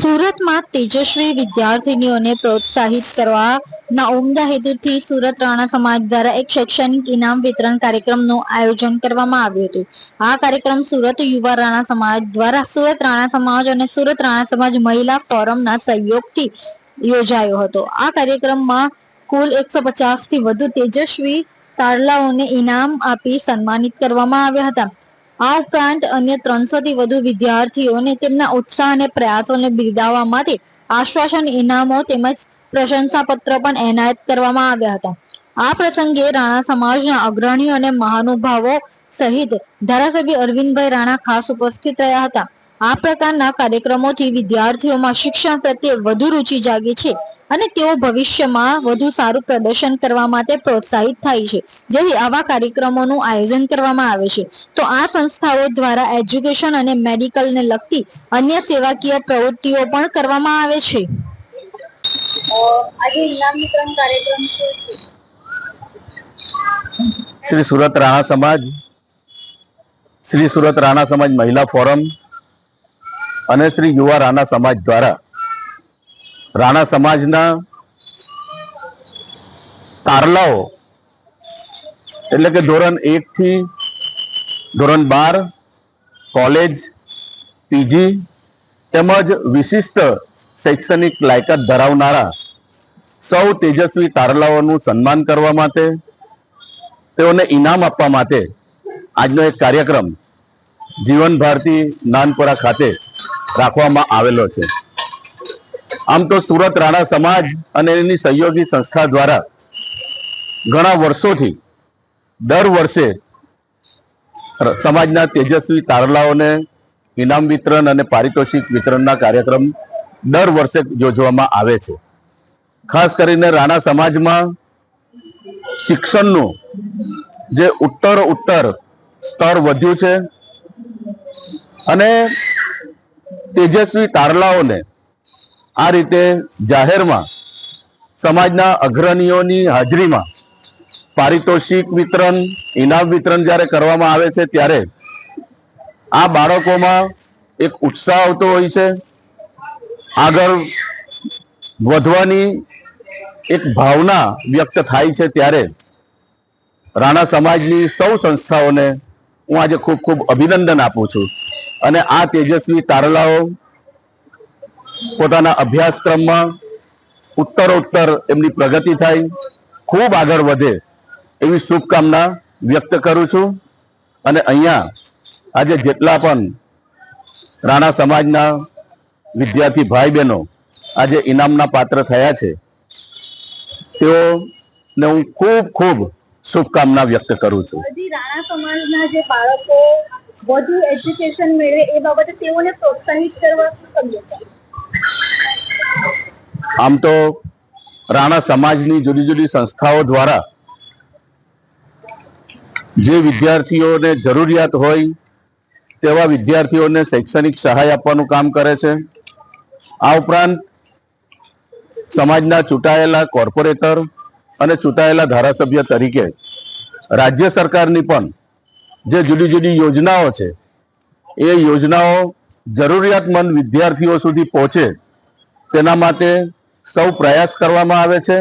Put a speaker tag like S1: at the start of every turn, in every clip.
S1: સુરતમાં તેજસ્વી વિદ્યાર્થીનીઓને પ્રોત્સાહિત કરવાના ઉમદા હેતુથી સુરત રાણા સમાજ દ્વારા એક શૈક્ષણિક ઇનામ વિતરણ કાર્યક્રમનું આયોજન કરવામાં આવ્યું હતું. આ કાર્યક્રમ સુરત યુવા રાણા સમાજ દ્વારા સુરત રાણા સમાજ અને સુરત રાણા સમાજ મહિલા ફોરમના સહયોગથી યોજાયો હતો. આ કાર્યક્રમમાં કુલ એકસો થી વધુ તેજસ્વી તારલાઓને ઇનામ આપી સન્માનિત કરવામાં આવ્યા હતા. આ ઉપરાંત અન્ય ત્રણસો થી વધુ વિદ્યાર્થીઓને તેમના ઉત્સાહ અને પ્રયાસોને બિરદાવવા માટે આશ્વાસન ઇનામો તેમજ પ્રશંસાપત્ર પણ એનાયત કરવામાં આવ્યા હતા. આ પ્રસંગે રાણા સમાજના અગ્રણીઓ અને મહાનુભાવો સહિત ધારાસભ્ય અરવિંદભાઈ રાણા ખાસ ઉપસ્થિત રહ્યા હતા. આ પ્રકારના કાર્યક્રમોથી વિદ્યાર્થીઓમાં શિક્ષણ પ્રત્યે વધુ રુચિ જાગે છે અને તેઓ ભવિષ્યમાં વધુ સારું પ્રદર્શન કરવા માટે પ્રોત્સાહિત થાય છે. જેથી આવા કાર્યક્રમોનું આયોજન કરવામાં આવે છે. તો આ સંસ્થાઓ દ્વારા એજ્યુકેશન અને મેડિકલને લગતી અન્ય સેવાકીય પ્રવૃત્તિઓ પણ કરવામાં આવે છે. આજે ઇનામ વિતરણ કાર્યક્રમ છે.
S2: શ્રી સુરત રાણા સમાજ શ્રી સુરત રાણા સમાજ મહિલા ફોરમ અને શ્રી યુવા રાણા સમાજ દ્વારા રાણા સમાજના તારલાઓ, એટલે કે ધોરણ એકથી ધોરણ બાર, કોલેજ, પીજી તેમજ વિશિષ્ટ શૈક્ષણિક લાયકાત ધરાવનારા સૌ તેજસ્વી તારલાઓનું સન્માન કરવા માટે, તેઓને ઇનામ આપવા માટે આજનો એક કાર્યક્રમ જીવન ભારતી નાનપુરા ખાતે રાખવામાં આવેલો છે. આમ તો સુરત રાણા સમાજ અને એની સહયોગી સંસ્થા દ્વારા ઘણા વર્ષોથી દર વર્ષે સમાજના તેજસ્વી તારલાઓને ઇનામ વિતરણ અને પારિતોષિક વિતરણના કાર્યક્રમ દર વર્ષે યોજવામાં આવે છે. ખાસ કરીને રાણા સમાજમાં શિક્ષણનું જે ઉત્તર ઉત્તર સ્તર વધ્યું છે અને તેજસ્વી તારલાઓને આ રીતે જાહેરમાં સમાજના અગ્રણીઓની હાજરીમાં પારિતોષિક વિતરણ, ઇનામ વિતરણ જ્યારે કરવામાં આવે છે ત્યારે આ બાળકોમાં એક ઉત્સાહ આવતો હોય છે. આગળ વધવાની એક ભાવના વ્યક્ત થાય છે ત્યારે રાણા સમાજની સૌ સંસ્થાઓને હું આજે ખૂબ ખૂબ અભિનંદન આપું છું. અને આ તેજસ્વી તારલાઓ પોતાના અભ્યાસક્રમમાં ઉત્તરોત્તર એમની પ્રગતિ થાય, ખૂબ આગળ વધે એવી શુભકામના વ્યક્ત કરું છું. અને અહીંયા આજે જેટલા પણ રાણા સમાજના વિદ્યાર્થી ભાઈ બહેનો આજે ઇનામના પાત્ર થયા છે, તેઓને હું ખૂબ ખૂબ શુભકામના વ્યક્ત કરું છું.
S1: રાણા સમાજના જે બાળકો વધુ એજ્યુકેશન મેળવે એ બાબતે તેઓને પ્રોત્સાહિત કરવા
S2: આમ તો રાણા સમાજની જુદી જુદી સંસ્થાઓ દ્વારા જે વિદ્યાર્થીઓને જરૂરિયાત હોય તેવા વિદ્યાર્થીઓને શૈક્ષણિક સહાય આપવાનું કામ કરે છે. આ ઉપરાંત સમાજના ચૂંટાયેલા કોર્પોરેટર અને ચૂંટાયેલા ધારાસભ્ય તરીકે રાજ્ય સરકારની પણ જે જુદી જુદી યોજનાઓ છે, એ યોજનાઓ જરૂરિયાતમંદ વિદ્યાર્થીઓ સુધી પહોંચે, તેના માટે સૌ પ્રયાસ કરવામાં આવે છે.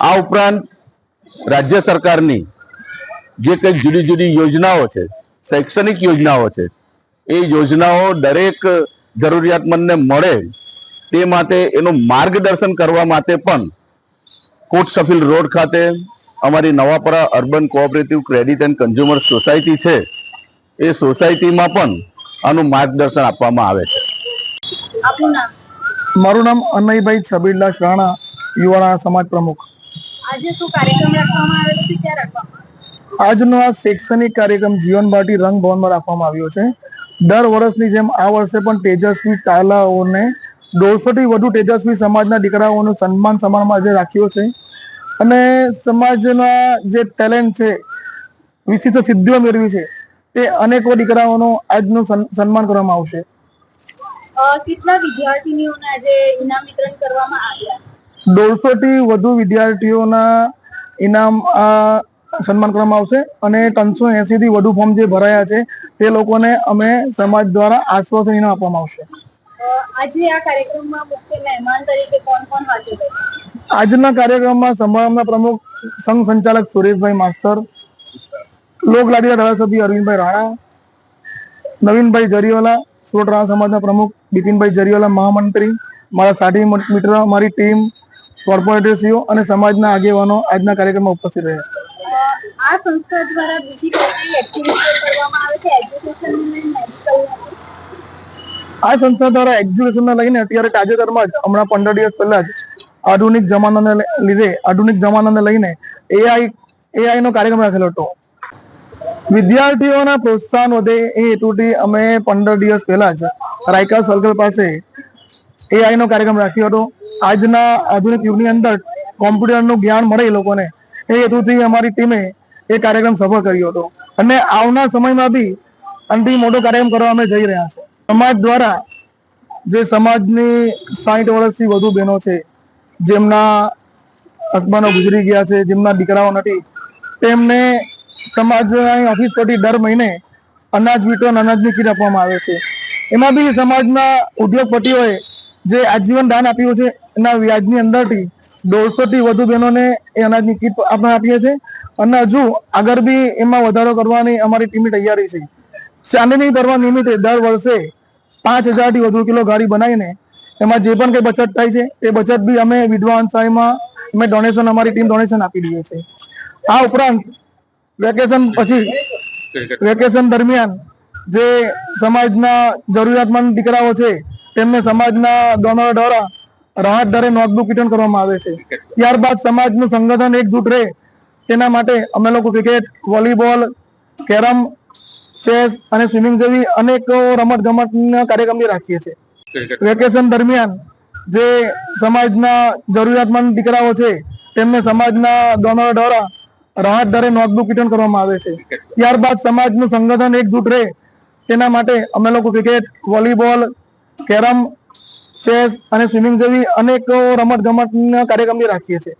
S2: આ ઉપરાંત રાજ્ય સરકારની જે કંઈક જુદી જુદી યોજનાઓ છે, શૈક્ષણિક યોજનાઓ છે, એ યોજનાઓ દરેક જરૂરિયાતમંદને મળે, તે માટે એનું માર્ગદર્શન કરવા માટે પણ કોટ સફીલ રોડ ખાતે અમારી Navapara urban cooperative credit and consumer society છે. એ સોસાયટીમાં પણ આનું માર્ગદર્શન આપવામાં આવે છે.
S3: મારું નામ અનયભાઈ છબીરલા શાણા યુવાણા સમાજ પ્રમુખ? આજનો આ શૈક્ષણિક કાર્યક્રમ જીવન ભારતી રંગ ભવનમાં રાખવામાં આવ્યો છે. દર વર્ષની જેમ આ વર્ષે પણ તેજસ્વી તાલાઓને દોઢસોથી વધુ તેજસ્વી સમાજના દીકરાઓનું સન્માન સમારંભ આજે રાખ્યો છે. અને સમાજના જે ટેલેન્ટ છે વિશિષ્ટ સિદ્ધિઓ મેળવી છે તે અનેકો દીકરાઓનું આજનું સન્માન કરવામાં આવશે.
S1: કેટલા વિદ્યાર્થીનીઓને આજે ઇનામ વિતરણ કરવામાં આવ્યા?
S3: દોઢસો થી વધુ વિદ્યાર્થીઓના ઇનામ આ સન્માન કરવામાં આવશે અને ત્રણસો એસી થી વધુ ફોર્મ જે ભરાયા છે તે લોકોને અમે સમાજ દ્વારા આશ્વાસન ઇનામ આપવામાં આવશે.
S1: આજે આ કાર્યક્રમમાં મુખ્ય મહેમાન તરીકે કોણ કોણ હાજર હતા
S3: આજના કાર્યક્રમમાં સમારંભના પ્રમુખ સંઘ સંચાલક સુરેશભાઈ માસ્તર લોકલાડીના ધારાસભ્ય અરવિંદભાઈ રાણા નવીનભાઈ જરીવાલા સુરત રાણા સમાજના પ્રમુખ બિપિનભાઈ જરીવાલા મહામંત્રી મારા સાથી મિત્ર મારી ટીમ કોર્પોરેટરશ્રીઓ અને સમાજના આગેવાનો આજના કાર્યક્રમમાં ઉપસ્થિત રહ્યા છે.
S1: આ સંસ્થા દ્વારા બીજી કઈ કઈ કરવામાં આવે છે? એજ્યુકેશન મેડિકલ
S3: આ સંસ્થા દ્વારા એજ્યુકેશનને લઈને અત્યારે તાજેતરમાં જ હમણાં પંદર દિવસ પહેલા જ આધુનિક જમાનાને લીધે, આધુનિક જમાનાને લઈને એઆઈ એઆઈ નો કાર્યક્રમ રાખેલો હતો. વિદ્યાર્થીઓના પ્રોત્સાહન વધે એ હેતુથી અમે પંદર દિવસ પહેલા જ રાયકા સર્કલ પાસે એઆઈ નો કાર્યક્રમ રાખ્યો હતો. આજના આધુનિક યુગની અંદર કોમ્પ્યુટરનું જ્ઞાન મળે એ લોકોને એ હેતુથી અમારી ટીમે એ કાર્યક્રમ સફળ કર્યો હતો. અને આવનાર સમયમાં બી અંતિમ મોટો કાર્યક્રમ કરવા અમે જઈ રહ્યા છે સમાજ દ્વારા જે સમાજની સાઠ વર્ષથી વધુ બહેનો છે જેમના હસબન્ડો ગુજરી ગયા છે, જેમના દીકરાઓ નથી, તેમને સમાજની ઓફિસ પરથી દર મહિને અનાજ વિતરણ, અનાજની કીટ આપવામાં આવે છે. એમાં બી સમાજના ઉદ્યોગપતિઓએ જે આજીવન દાન આપ્યું છે, એના વ્યાજની અંદરથી દોઢસોથી વધુ બહેનોને એ અનાજની કીટ આપણે આપીએ છીએ અને હજુ આગળ બી એમાં વધારો કરવાની અમારી ટીમની તૈયારી છે. ચાંદની પર્વ નિમિત્તે દર વર્ષે પાંચ હજારથી વધુ કિલો ગાડી બનાવીને એમાં જે પણ કઈ બચત થાય છે, એ બચત બી અમે વિધવા સહાયમાં અમે ડોનેશન અમારી ટીમ ડોનેશન આપી દઈએ છીએ. આ ઉપરાંત વેકેશન પછી વેકેશન દરમિયાન જે સમાજના જરૂરિયાતમંદ દીકરાઓ છે, તેમને સમાજના ડોનર દ્વારા રાહત દરે નોટબુક રિટર્ન કરવામાં આવે છે. ત્યારબાદ સમાજનું સંગઠન એકજૂટ રહે, તેના માટે અમે લોકો ક્રિકેટ, વોલીબોલ, કેરમ, ચેસ અને સ્વિમિંગ જેવી અનેક રમત ગમતના કાર્યક્રમ રાખીએ છીએ. વેકેશન દરમિયાન જે સમાજના જરૂરિયાતમંદ દીકરાઓ છે, તેમને સમાજના ડોનરો દ્વારા રાહત દરે નોટબુક વિતરણ કરવામાં આવે છે. ત્યારબાદ સમાજનું સંગઠન એકજૂટ રહે, તેના માટે અમે લોકો ક્રિકેટ, વોલીબોલ, કેરમ, ચેસ અને સ્વિમિંગ જેવી અનેક રમત ગમતના કાર્યક્રમ બી રાખીએ છીએ.